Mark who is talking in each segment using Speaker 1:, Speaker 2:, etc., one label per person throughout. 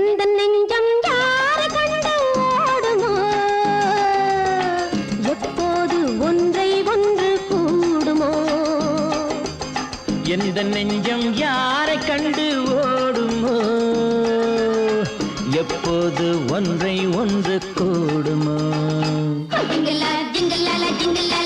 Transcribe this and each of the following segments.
Speaker 1: எந்த நெஞ்சம் யார கண்டு ஓடுமோ? எப்போது ஒன்றை ஒன்று கூடுமோ? எந்த
Speaker 2: நெஞ்சம் யாரை கண்டு ஓடுமோ?
Speaker 1: எப்போது ஒன்றை ஒன்று கூடுமோ? ஜிங்கலால ஜிங்கலால
Speaker 2: ஜிங்கலால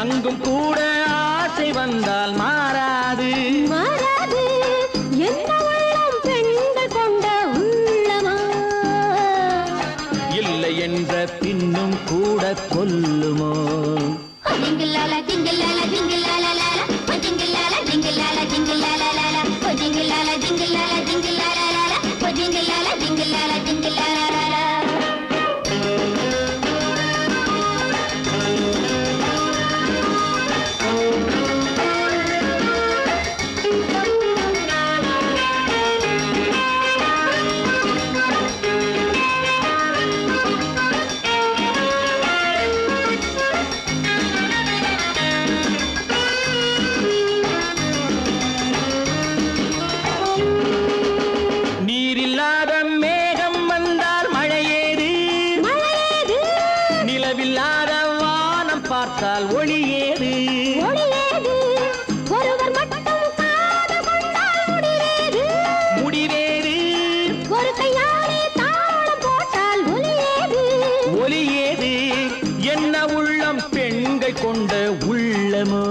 Speaker 1: அங்கும் கூட ஆசை வந்தால் மாறாது
Speaker 2: மாறாது. என்ன உள்ளம் பெண்கள் கொண்ட உள்ளமா?
Speaker 1: இல்லை என்ற பின்னும் கூட கொல்லுமோ
Speaker 2: ஓ ஜிங்கிளால, ஜிங்கிளால, ஜிங்கிளாலாலாலா. ஓ ஜிங்கிளால, ஜிங்கிளால, ஜிங்கிளாலாலாலா. ஓ ஜிங்கிளால, ஜிங்கிளால, ஜிங்கிளாலாலாலா.
Speaker 1: ஒளியேது
Speaker 2: ஒளியேது. ஒருவர் மட்டும். முடிவேது ஒரு கையாலே தாளம் போட்டால் ஒலியேது.
Speaker 1: ஒலியேது என்ன உள்ளம் பெண்கள் கொண்ட உள்ளமோ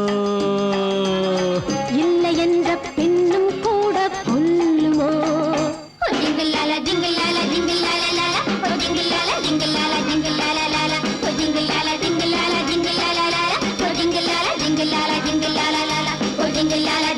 Speaker 1: alhamdulillah